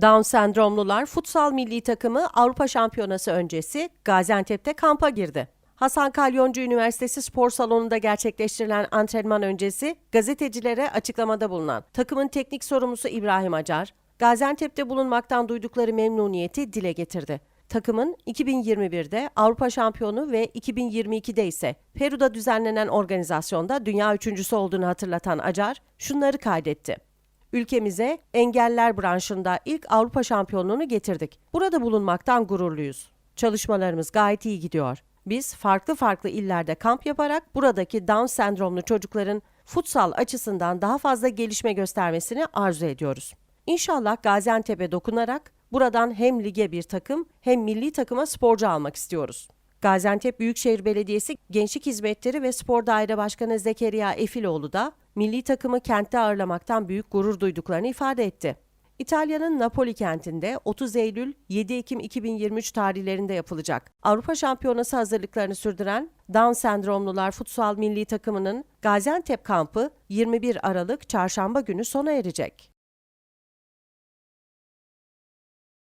Down sendromlular futsal milli takımı Avrupa Şampiyonası öncesi Gaziantep'te kampa girdi. Hasan Kalyoncu Üniversitesi Spor Salonu'nda gerçekleştirilen antrenman öncesi gazetecilere açıklamada bulunan takımın teknik sorumlusu İbrahim Acar, Gaziantep'te bulunmaktan duydukları memnuniyeti dile getirdi. Takımın 2021'de Avrupa şampiyonu ve 2022'de ise Peru'da düzenlenen organizasyonda dünya üçüncüsü olduğunu hatırlatan Acar şunları kaydetti. Ülkemize engeller branşında ilk Avrupa şampiyonluğunu getirdik. Burada bulunmaktan gururluyuz. Çalışmalarımız gayet iyi gidiyor. Biz farklı farklı illerde kamp yaparak buradaki Down sendromlu çocukların futsal açısından daha fazla gelişme göstermesini arzu ediyoruz. İnşallah Gaziantep'e dokunarak buradan hem lige bir takım hem milli takıma sporcu almak istiyoruz. Gaziantep Büyükşehir Belediyesi Gençlik Hizmetleri ve Spor Daire Başkanı Zekeriya Efiloğlu da milli takımı kentte ağırlamaktan büyük gurur duyduklarını ifade etti. İtalya'nın Napoli kentinde 30 Eylül 7 Ekim 2023 tarihlerinde yapılacak Avrupa Şampiyonası hazırlıklarını sürdüren Down sendromlular futsal milli takımının Gaziantep kampı 21 Aralık çarşamba günü sona erecek.